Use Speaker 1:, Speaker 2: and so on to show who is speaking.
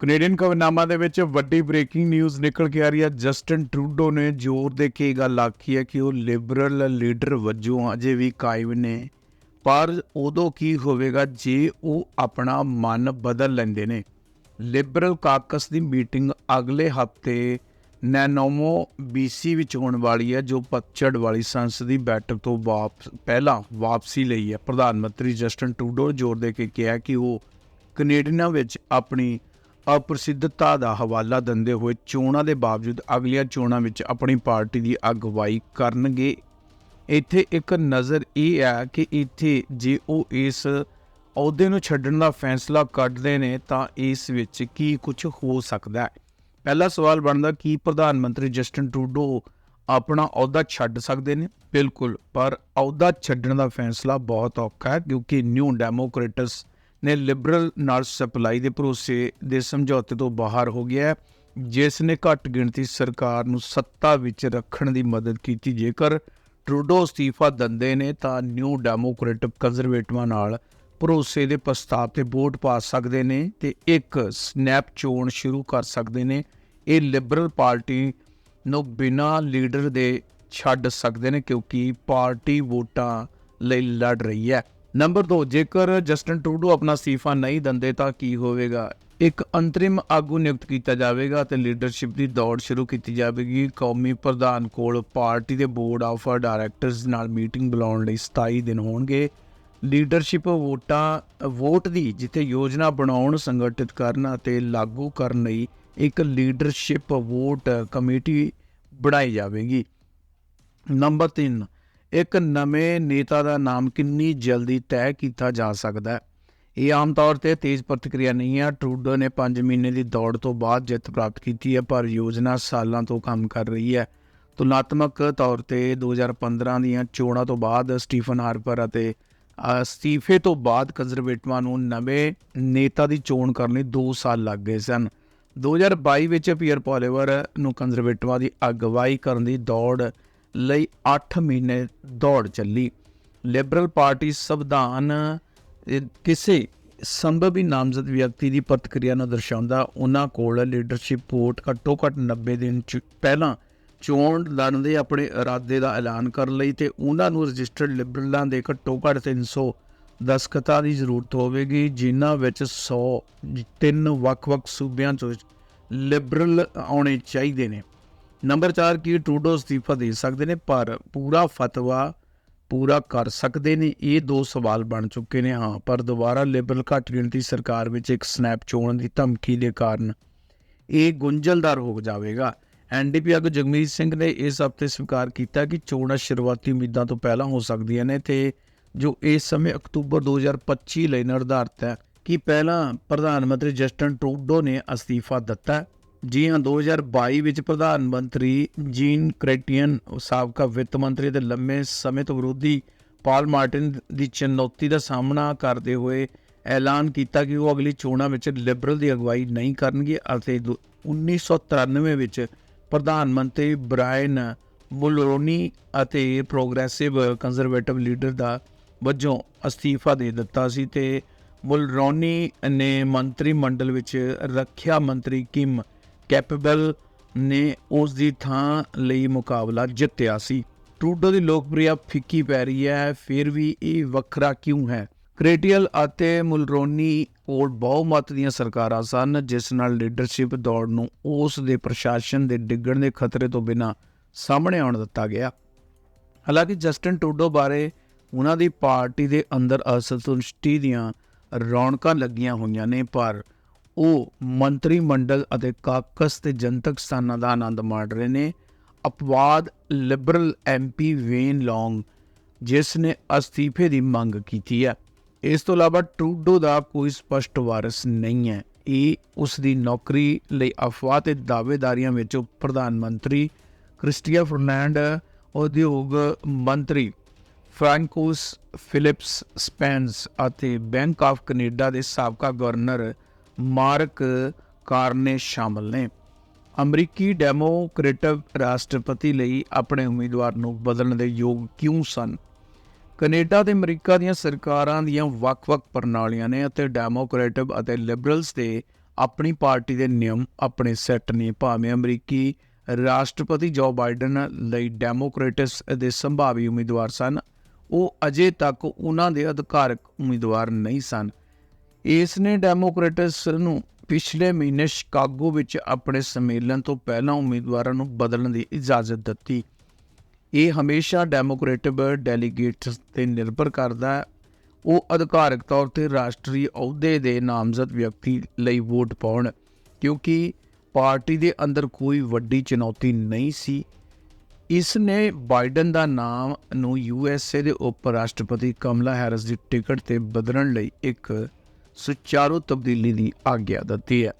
Speaker 1: Canadian ਖਬਰਨਾਮਾ ਦੇ ਵਿੱਚ ਵੱਡੀ ਬ੍ਰੇਕਿੰਗ ਨਿਊਜ਼ ਨਿਕਲ ਕੇ ਆ ਰਹੀ ਹੈ। ਜਸਟਨ ਟਰੂਡੋ ਨੇ ਜ਼ੋਰ ਦੇ ਕੇ ਗੱਲ ਆਖੀ ਹੈ ਕਿ ਉਹ ਲਿਬਰਲ ਲੀਡਰ ਵਜੋਂ ਅਜੇ ਵੀ ਕਾਇਮ ਨੇ। ਪਰ ਉਦੋਂ ਕੀ ਹੋਵੇਗਾ ਜੇ ਉਹ ਆਪਣਾ ਮਨ ਬਦਲ ਲੈਂਦੇ ਨੇ? ਲਿਬਰਲ ਕਾਕਸ ਦੀ ਮੀਟਿੰਗ ਅਗਲੇ ਹਫ਼ਤੇ ਨੈਨੋਮੋ BC ਵਿੱਚ ਹੋਣ ਵਾਲੀ ਹੈ, ਜੋ ਪਤਝੜ ਵਾਲੀ ਸੰਸਦੀ ਬੈਠਕ ਤੋਂ ਵਾਪਸ, ਪਹਿਲਾਂ ਵਾਪਸੀ ਲਈ ਹੈ। ਪ੍ਰਧਾਨ ਮੰਤਰੀ ਜਸਟਨ ਟਰੂਡੋ ਜ਼ੋਰ ਦੇ ਕੇ ਕਿਹਾ ਕਿ ਉਹ ਕੈਨੇਡੀਅਨਾਂ ਵਿੱਚ ਆਪਣੀ ਅਪ੍ਰਸਿੱਧਤਾ ਦਾ ਹਵਾਲਾ ਦਿੰਦੇ ਹੋਏ ਚੋਣਾਂ ਦੇ ਬਾਵਜੂਦ ਅਗਲੀਆਂ ਚੋਣਾਂ ਵਿੱਚ ਆਪਣੀ ਪਾਰਟੀ ਦੀ ਅਗਵਾਈ ਕਰਨਗੇ। ਇੱਥੇ ਇੱਕ ਨਜ਼ਰ ਇਹ ਹੈ ਕਿ ਇੱਥੇ ਜੇ ਉਹ ਇਸ ਅਹੁਦੇ ਨੂੰ ਛੱਡਣ ਦਾ ਫੈਸਲਾ ਕੱਢਦੇ ਨੇ ਤਾਂ ਇਸ ਵਿੱਚ ਕੀ ਕੁਝ ਹੋ ਸਕਦਾ ਹੈ। ਪਹਿਲਾ ਸਵਾਲ ਬਣਦਾ, ਕੀ ਪ੍ਰਧਾਨ ਮੰਤਰੀ ਜਸਟਨ ਟਰੂਡੋ ਆਪਣਾ ਅਹੁਦਾ ਛੱਡ ਸਕਦੇ ਨੇ? ਬਿਲਕੁਲ, ਪਰ ਅਹੁਦਾ ਛੱਡਣ ਦਾ ਫੈਸਲਾ ਬਹੁਤ ਔਖਾ ਹੈ ਕਿਉਂਕਿ ਨਿਊ ਡੈਮੋਕ੍ਰੇਟਸ ਨੇ ਲਿਬਰਲ ਨਾਲ ਸਪਲਾਈ ਦੇ ਭਰੋਸੇ ਦੇ ਸਮਝੌਤੇ ਤੋਂ ਬਾਹਰ ਹੋ ਗਿਆ ਜਿਸ ਨੇ ਘੱਟ ਗਿਣਤੀ ਸਰਕਾਰ ਨੂੰ ਸੱਤਾ ਵਿੱਚ ਰੱਖਣ ਦੀ ਮਦਦ ਕੀਤੀ। ਜੇਕਰ ਟਰੂਡੋ ਅਸਤੀਫਾ ਦਿੰਦੇ ਨੇ, ਤਾਂ ਨਿਊ ਡੈਮੋਕ੍ਰੇਟਿਕ ਕੰਜ਼ਰਵੇਟਿਵਾਂ ਨਾਲ ਭਰੋਸੇ ਦੇ ਪ੍ਰਸਤਾਵ ਤੇ ਵੋਟ ਪਾ ਸਕਦੇ ਨੇ ਤੇ ਇੱਕ ਸਨੈਪ ਚੋਣ ਸ਼ੁਰੂ ਕਰ ਸਕਦੇ ਨੇ। ਇਹ ਲਿਬਰਲ ਪਾਰਟੀ ਨੂੰ ਬਿਨਾਂ ਲੀਡਰ ਦੇ ਛੱਡ ਸਕਦੇ ਨੇ, ਕਿਉਂਕਿ ਪਾਰਟੀ ਵੋਟਾਂ ਲਈ ਲੜ ਰਹੀ ਹੈ। ਨੰਬਰ 2 ਜੇਕਰ ਜਸਟਨ ਟਰੂਡੋ ਆਪਣਾ ਅਸਤੀਫਾ ਨਹੀਂ ਦਿੰਦੇ ਤਾਂ ਕੀ ਹੋਵੇਗਾ? ਇੱਕ ਅੰਤਰਿਮ ਆਗੂ ਨਿਯੁਕਤ ਕੀਤਾ ਜਾਵੇਗਾ ਤੇ ਲੀਡਰਸ਼ਿਪ ਦੀ ਦੌੜ ਸ਼ੁਰੂ ਕੀਤੀ ਜਾਵੇਗੀ। ਕੌਮੀ ਪ੍ਰਧਾਨ ਕੋਲ ਪਾਰਟੀ ਦੇ ਬੋਰਡ ਆਫ ਡਾਇਰੈਕਟਰਸ ਨਾਲ ਮੀਟਿੰਗ ਬੁਲਾਉਣ ਲਈ 27 ਦਿਨ ਹੋਣਗੇ। ਲੀਡਰਸ਼ਿਪ ਵੋਟਾਂ, ਵੋਟ ਦੀ ਜਿੱਥੇ ਯੋਜਨਾ ਬਣਾਉਣ ਸੰਗਠਿਤ ਕਰਨ ਅਤੇ ਲਾਗੂ ਕਰਨ ਲਈ ਇੱਕ ਲੀਡਰਸ਼ਿਪ ਵੋਟ ਕਮੇਟੀ ਬਣਾਈ ਜਾਵੇਗੀ। ਨੰਬਰ 3 ਇੱਕ ਨਵੇਂ ਨੇਤਾ ਦਾ ਨਾਮ ਕਿੰਨੀ ਜਲਦੀ ਤੈਅ ਕੀਤਾ ਜਾ ਸਕਦਾ ਹੈ? ਇਹ ਆਮ ਤੌਰ ਤੇ ਤੇਜ਼ ਪ੍ਰਤੀਕਿਰਿਆ ਨਹੀਂ ਹੈ। ਟਰੂਡੋ ਨੇ 5 ਮਹੀਨੇ ਦੀ ਦੌੜ ਤੋਂ ਬਾਅਦ ਜਿੱਤ ਪ੍ਰਾਪਤ ਕੀਤੀ ਹੈ, ਪਰ ਯੋਜਨਾ ਸਾਲਾਂ ਤੋਂ ਕੰਮ ਕਰ ਰਹੀ ਹੈ। ਤੁਲਨਾਤਮਕ ਤੌਰ ਤੇ 2015 ਦੀਆਂ ਚੋਣਾਂ ਤੋਂ ਬਾਅਦ ਸਟੀਫਨ ਹਾਰਪਰ ਅਤੇ ਅਸਤੀਫੇ ਤੋਂ ਬਾਅਦ ਕੰਜ਼ਰਵੇਟਿਵਾਂ ਨੂੰ ਨਵੇਂ ਨੇਤਾ ਦੀ ਚੋਣ ਕਰਨ ਲਈ 2 ਸਾਲ ਲੱਗ ਗਏ ਸਨ। 2022 ਵਿੱਚ ਪੀਅਰ ਪੋਲੀਵਰ ਨੂੰ ਕੰਜ਼ਰਵੇਟਿਵਾਂ ਦੀ ਅਗਵਾਈ ਕਰਨ ਦੀ ਦੌੜ ਲਈ 8 ਮਹੀਨੇ ਦੌੜ ਚੱਲੀ। ਲਿਬਰਲ ਪਾਰਟੀ ਸੰਵਿਧਾਨ, ਇਹ ਕਿਸੇ ਸੰਭਵੀ ਨਾਮਜ਼ਦ ਵਿਅਕਤੀ ਦੀ ਪ੍ਰਤੀਕਿਰਿਆ ਨੂੰ ਦਰਸਾਉਂਦਾ, ਉਹਨਾਂ ਕੋਲ ਲੀਡਰਸ਼ਿਪ ਵੋਟ ਘੱਟੋ ਘੱਟ 90 ਦਿਨ ਚ ਪਹਿਲਾਂ ਚੋਣ ਲੜਨ ਦੇ ਆਪਣੇ ਇਰਾਦੇ ਦਾ ਐਲਾਨ ਕਰਨ ਲਈ ਤੇ ਉਹਨਾਂ ਨੂੰ ਰਜਿਸਟਰਡ ਲਿਬਰਲਾਂ ਦੇ ਘੱਟੋ ਘੱਟ 300 ਦਸਖਤਾਂ ਦੀ ਜ਼ਰੂਰਤ ਹੋਵੇਗੀ, ਜਿਨ੍ਹਾਂ ਵਿੱਚ 100 ਤਿੰਨ ਵੱਖ-ਵੱਖ ਸੂਬਿਆਂ ਤੋਂ ਲਿਬਰਲ ਆਉਣੇ ਚਾਹੀਦੇ ਨੇ। ਨੰਬਰ 4 ਕੀ ਟਰੂਡੋ ਅਸਤੀਫਾ ਦੇ ਸਕਦੇ ਨੇ, ਪਰ ਪੂਰਾ ਫਤਵਾ ਪੂਰਾ ਕਰ ਸਕਦੇ ਨੇ, ਇਹ ਦੋ ਸਵਾਲ ਬਣ ਚੁੱਕੇ ਨੇ, ਹਾਂ, ਪਰ ਦੁਬਾਰਾ ਲਿਬਰਲ ਘੱਟ ਗਿਣਤੀ ਸਰਕਾਰ ਵਿੱਚ ਇੱਕ ਸਨੈਪ ਚੋਣ ਦੀ ਧਮਕੀ ਦੇ ਕਾਰਨ ਇਹ ਗੁੰਝਲਦਾਰ ਹੋ ਜਾਵੇਗਾ। ਐਨਡੀਪੀ ਆਗੂ ਜਗਮੀਤ ਸਿੰਘ ਨੇ ਇਸ ਹਫ਼ਤੇ ਸਵੀਕਾਰ ਕੀਤਾ ਕਿ ਚੋਣਾਂ ਸ਼ੁਰੂਆਤੀ ਉਮੀਦਾਂ ਤੋਂ ਪਹਿਲਾਂ ਹੋ ਸਕਦੀਆਂ ਨੇ ਤੇ ਜੋ ਇਸ ਸਮੇਂ ਅਕਤੂਬਰ 2025 ਲਈ ਨਿਰਧਾਰਤ ਹੈ ਕਿ ਪਹਿਲਾਂ ਪ੍ਰਧਾਨ ਮੰਤਰੀ ਜਸਟਨ ਟਰੂਡੋ ਨੇ ਅਸਤੀਫਾ ਦਿੱਤਾ ਜੀ ਹਾਂ 2022 ਵਿੱਚ ਪ੍ਰਧਾਨ ਮੰਤਰੀ ਜੀਨ ਕ੍ਰੈਟੀਅਨ ਸਾਬਕਾ ਵਿੱਤ ਮੰਤਰੀ ਦੇ ਲੰਮੇ ਸਮੇਂ ਤੋਂ ਵਿਰੋਧੀ ਪਾਲ ਮਾਰਟਿਨ ਦੀ ਚੁਣੌਤੀ ਦਾ ਸਾਹਮਣਾ ਕਰਦੇ ਹੋਏ ਐਲਾਨ ਕੀਤਾ ਕਿ ਉਹ ਅਗਲੀ ਚੋਣਾਂ ਵਿੱਚ ਲਿਬਰਲ ਦੀ ਅਗਵਾਈ ਨਹੀਂ ਕਰਨਗੇ ਅਤੇ ਦੋ- 1993 ਵਿੱਚ ਪ੍ਰਧਾਨ ਮੰਤਰੀ ਬ੍ਰਾਇਨ ਮੁਲਰੋਨੀ ਅਤੇ ਪ੍ਰੋਗਰੈਸਿਵ ਕੰਜ਼ਰਵੇਟਿਵ ਲੀਡਰ ਦਾ ਵਜੋਂ ਅਸਤੀਫਾ ਦੇ ਦਿੱਤਾ ਸੀ ਤੇ ਮੁਲਰੋਨੀ ਨੇ ਮੰਤਰੀ ਮੰਡਲ ਵਿੱਚ ਰੱਖਿਆ ਮੰਤਰੀ ਕਿਮ ਕੈਪੇਬਲ ਨੇ ਉਸ ਦੀ ਥਾਂ ਲਈ ਮੁਕਾਬਲਾ ਜਿੱਤਿਆ ਸੀ। ਟਰੂਡੋ ਦੀ ਲੋਕਪ੍ਰਿਯਤਾ ਫਿੱਕੀ ਪੈ ਰਹੀ ਹੈ, ਫਿਰ ਵੀ ਇਹ ਵੱਖਰਾ ਕਿਉਂ ਹੈ? ਕ੍ਰੇਟੀਅਲ ਅਤੇ ਮੁਲਰੋਨੀ ਕੋਲ ਬਹੁਮਤ ਦੀਆਂ ਸਰਕਾਰਾਂ ਸਨ, ਜਿਸ ਨਾਲ ਲੀਡਰਸ਼ਿਪ ਦੌੜ ਨੂੰ ਉਸ ਦੇ ਪ੍ਰਸ਼ਾਸਨ ਦੇ ਡਿੱਗਣ ਦੇ ਖਤਰੇ ਤੋਂ ਬਿਨਾਂ ਸਾਹਮਣੇ ਆਉਣ ਦਿੱਤਾ ਗਿਆ। ਹਾਲਾਂਕਿ ਜਸਟਨ ਟੂਡੋ ਬਾਰੇ ਉਹਨਾਂ ਦੀ ਪਾਰਟੀ ਦੇ ਅੰਦਰ ਅਸੰਤੁਸ਼ਟੀ ਦੀਆਂ ਰੌਣਕਾਂ ਲੱਗੀਆਂ ਹੋਈਆਂ ਨੇ, ਪਰ ਉਹ ਮੰਤਰੀ ਮੰਡਲ ਅਤੇ ਕਾਕਸ ਤੇ ਜਨਤਕ ਸਥਾਨਾਂ ਦਾ ਆਨੰਦ ਮਾਣ ਰਹੇ ਨੇ। ਅਪਵਾਦ ਲਿਬਰਲ ਐਮਪੀ ਵੇਨ ਲੌਂਗ ਜਿਸ ਨੇ ਅਸਤੀਫੇ ਦੀ ਮੰਗ ਕੀਤੀ ਹੈ। ਇਸ ਤੋਂ ਇਲਾਵਾ ਟਰੂਡੋ ਦਾ ਕੋਈ ਸਪਸ਼ਟ ਵਾਰਿਸ ਨਹੀਂ ਹੈ। ਇਹ ਉਸ ਦੀ ਨੌਕਰੀ ਲਈ ਅਫਵਾਹ ਤੇ ਦਾਅਵੇਦਾਰੀਆਂ ਵਿੱਚ ਪ੍ਰਧਾਨ ਮੰਤਰੀ ਕ੍ਰਿਸਟੀਆ ਫਰਨੈਂਡ ਉਦਯੋਗ ਮੰਤਰੀ ਫ੍ਰੈਂਕੋਸ ਫਿਲਿਪਸ ਸਪੈਂਸ ਅਤੇ ਬੈਂਕ ਆਫ ਕੈਨੇਡਾ ਦੇ ਸਾਬਕਾ ਗਵਰਨਰ ਮਾਰਕ ਕਾਰਨੇ ਸ਼ਾਮਲ ਨੇ। ਅਮਰੀਕੀ ਡੈਮੋਕ੍ਰੇਟਿਵ ਰਾਸ਼ਟਰਪਤੀ ਲਈ ਆਪਣੇ ਉਮੀਦਵਾਰ ਨੂੰ ਬਦਲਣ ਦੇ ਯੋਗ ਕਿਉਂ ਸਨ? ਕੈਨੇਡਾ ਤੇ ਅਮਰੀਕਾ ਦੀਆਂ ਸਰਕਾਰਾਂ ਦੀਆਂ ਵੱਖ-ਵੱਖ ਪ੍ਰਣਾਲੀਆਂ ਨੇ ਅਤੇ ਡੈਮੋਕ੍ਰੇਟਿਵ ਅਤੇ ਲਿਬਰਲਸ ਦੇ ਆਪਣੀ ਪਾਰਟੀ ਦੇ ਨਿਯਮ ਆਪਣੇ ਸੈੱਟ ਨੇ। ਭਾਵੇਂ ਅਮਰੀਕੀ ਰਾਸ਼ਟਰਪਤੀ ਜੋ ਬਾਈਡਨ ਲਈ ਡੈਮੋਕ੍ਰੇਟਸ ਦੇ ਸੰਭਾਵੀ ਉਮੀਦਵਾਰ ਸਨ, ਉਹ ਅਜੇ ਤੱਕ ਉਹਨਾਂ ਦੇ ਅਧਿਕਾਰਕ ਉਮੀਦਵਾਰ ਨਹੀਂ ਸਨ। ਇਸ ਨੇ ਡੈਮੋਕ੍ਰੇਟਸ ਨੂੰ ਪਿਛਲੇ ਮਹੀਨੇ ਸ਼ਿਕਾਗੋ ਵਿੱਚ ਆਪਣੇ ਸੰਮੇਲਨ ਤੋਂ ਪਹਿਲਾਂ ਉਮੀਦਵਾਰਾਂ ਨੂੰ ਬਦਲਣ ਦੀ ਇਜਾਜ਼ਤ ਦਿੱਤੀ। ਇਹ ਹਮੇਸ਼ਾ ਡੈਮੋਕ੍ਰੇਟਿਵ ਡੈਲੀਗੇਟਸ ਤੇ ਨਿਰਭਰ ਕਰਦਾ ਹੈ। ਉਹ ਅਧਿਕਾਰਕ ਤੌਰ ਤੇ ਰਾਸ਼ਟਰੀ ਅਹੁਦੇ ਦੇ ਨਾਮਜ਼ਦ ਵਿਅਕਤੀ ਲਈ ਵੋਟ ਪਾਉਣ, ਕਿਉਂਕਿ ਪਾਰਟੀ ਦੇ ਅੰਦਰ ਕੋਈ ਵੱਡੀ ਚੁਣੌਤੀ ਨਹੀਂ ਸੀ। ਇਸ ਨੇ ਬਾਈਡਨ ਦਾ ਨਾਮ ਨੂੰ ਯੂਐਸਏ ਦੇ ਉਪ ਰਾਸ਼ਟਰਪਤੀ ਕਮਲਾ ਹੈਰਿਸ ਦੀ ਟਿਕਟ ਤੇ ਬਦਲਣ ਲਈ ਇੱਕ ਸੁਚਾਰੂ ਤਬਦੀਲੀ ਦੀ ਆਗਿਆ ਦਿੱਤੀ ਹੈ।